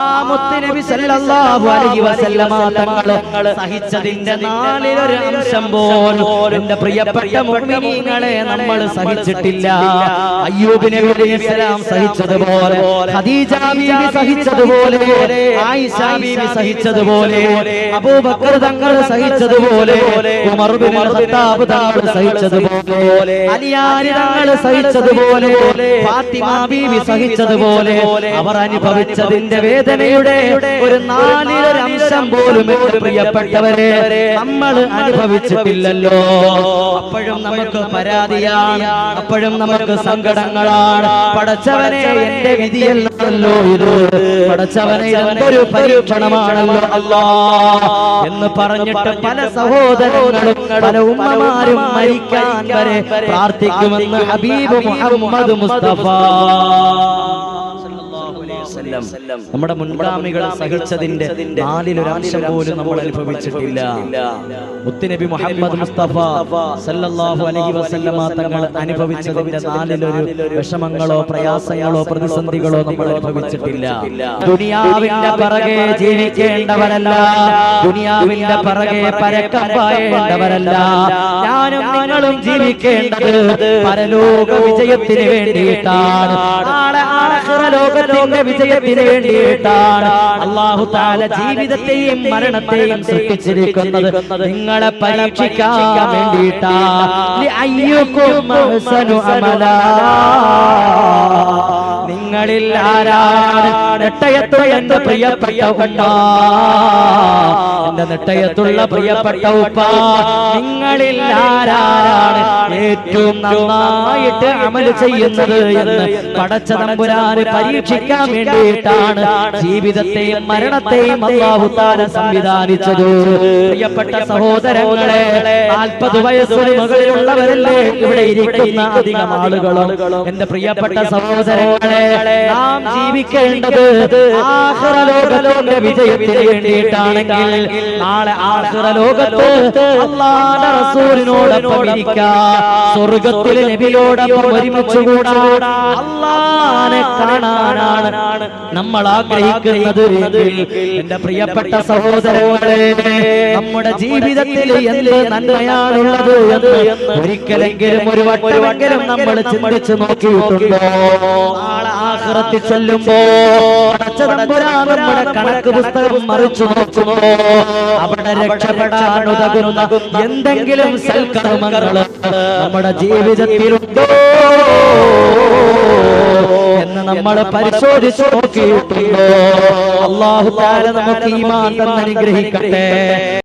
Uh, മുത്തുനബി സല്ലല്ലാഹു അലൈഹി വസല്ലമ തങ്ങൾ സഹിച്ചതിന്റെ നാലിലൊരു അംശം പോലും എന്റെ പ്രിയപ്പെട്ട മുഅ്മിനീങ്ങളെ നമ്മൾ സഹിച്ചിട്ടില്ല. അയ്യൂബ് നബി അലൈഹിസ്സലാം സഹിച്ചതുപോലെ ഖദീജ ബീവി സഹിച്ചതുപോലെ ആയിഷ ബീവി സഹിച്ചതുപോലെ അബൂബക്കർ തങ്ങൾ സഹിച്ചതുപോലെ ഉമർ ബിൻ ഖത്താബ് തങ്ങൾ സഹിച്ചതുപോലെ അലിയാരി തങ്ങൾ സഹിച്ചതുപോലെ ഫാത്തിമ ബീവി സഹിച്ചതുപോലെ അവർ അനുഭവിച്ചതിന്റെ വേദനയുടെ ഒരു നാലിലൊരംശം പോലും പ്രിയപ്പെട്ടവരെ നമ്മൾ അനുഭവിച്ചിട്ടില്ലല്ലോ. അപ്പോഴും നമുക്ക് പരാതിയാണ്. അപ്പോഴും നമുക്ക് സങ്കടങ്ങളാണ്. പടച്ചവനെ എന്റെ വിധിയല്ലോ ഇത്. പടച്ചവനെ എന്തൊരു പരീക്ഷണമാണല്ലോ അല്ലാ. എന്ന് പറഞ്ഞിട്ട് പല സഹോദരങ്ങളും പല ഉമ്മമാരും മരിക്കാൻ വരെ പ്രാർത്ഥിക്കുമെന്ന് ഹബീബ് മുഹമ്മദ് മുസ്തഫ. നമ്മുടെ മുൻഗാമികൾ സഹിച്ചതിന്റെ നാലിലൊരു അംശം പോലും നമ്മൾ അനുഭവിച്ചിട്ടില്ല. മുത്തുനബി മുഹമ്മദ് മുസ്തഫ സല്ലല്ലാഹു അലൈഹി വസല്ലമ തങ്ങൾ അനുഭവിച്ചതിന്റെ നാലിലൊരു വിഷമങ്ങളോ പ്രയാസങ്ങളോ പ്രതിസന്ധികളോ നമ്മൾ അനുഭവിച്ചിട്ടില്ല. ദുനിയാവിന്റെ പിറകെ ജീവിക്കേണ്ടവരല്ല. ദുനിയാവിന്റെ പിറകെ പരക്കം പായേണ്ടവരല്ല ഞാനും നിങ്ങളും ജീവിക്കേണ്ടത് പരലോക വിജയത്തിന് വേണ്ടിയിട്ടാണ്. നാളെ ലോകത്തിന്റെ വിജയത്തിന് വേണ്ടിയിട്ടാണ് അള്ളാഹു താല ജീവിതത്തെയും മരണത്തെയും സൃഷ്ടിച്ചിരിക്കുന്നത് നിങ്ങളെ പരീക്ഷിക്കാൻ വേണ്ടിയിട്ടാണ്. നിങ്ങളിൽ ആരാണ് നെട്ടയത്തുള്ള എന്റെ പ്രിയപ്പെട്ട എന്റെ നെട്ടയത്തുള്ള പ്രിയപ്പെട്ട ഉപ്പ. നിങ്ങളിൽ ആരാണ് ഏറ്റവും നന്നായിട്ട് അമൽ ചെയ്യുന്നത് എന്ന് പടച്ച തമ്പുരാന് പരീക്ഷിക്കാൻ വേണ്ടിയിട്ടാണ് ജീവിതത്തെയും മരണത്തെയും അള്ളാഹുത്താല സംവിധാനിച്ചത്. പ്രിയപ്പെട്ട സഹോദരങ്ങളെ നാൽപ്പത് വയസ്സിന് മുകളിലുള്ളവരല്ലേ ഇവിടെ ഇരിക്കുന്ന അധികം ആളുകളും. എന്റെ പ്രിയപ്പെട്ട സഹോദരങ്ങളെ ജീവിക്കേണ്ടത് ആഹ്റ ലോകത്തിന്റെ വിജയത്തിന് വേണ്ടിയിട്ടാണെങ്കിൽ നാളെ ആഹ്റ ലോകത്ത് അള്ളാഹുവിന്റെ റസൂലിനോടൊപ്പം ഇരിക്കാം. സ്വർഗത്തിലെ നബിയോടൊപ്പം ഒരുമിച്ച് കൂടാൻ അള്ളാനെ കാണാനാണ് നമ്മൾ ആഗ്രഹിക്കുന്നത് എന്റെ പ്രിയപ്പെട്ട സഹോദരങ്ങളെ നമ്മുടെ ജീവിതത്തിൽ എന്ത് നന്മയാണുള്ളത് എന്ന് ഒരിക്കലെങ്കിലും ഒരു വട്ടമെങ്കിലും നമ്മൾ ചിന്തിച്ചു നോക്കിയിട്ടുണ്ടോ? നാളെ ആഖിറത്തിൽ ചെല്ലുമ്പോ നമ്മുടെ കണക്ക് പുസ്തകം മറിച്ചു നോക്കുമോ അവിടെ രക്ഷപ്പെടാൻ ഉതകുന്ന എന്തെങ്കിലും സൽക്കർമ്മങ്ങൾ നമ്മുടെ ജീവിതത്തിലുണ്ടോ എന്ന് നമ്മൾ പരിശോധിച്ചു നോക്കിയിട്ടുണ്ടോ? അള്ളാഹു താര നമുക്ക് ഈമാൻ തന്നനുഗ്രഹിക്കട്ടെ.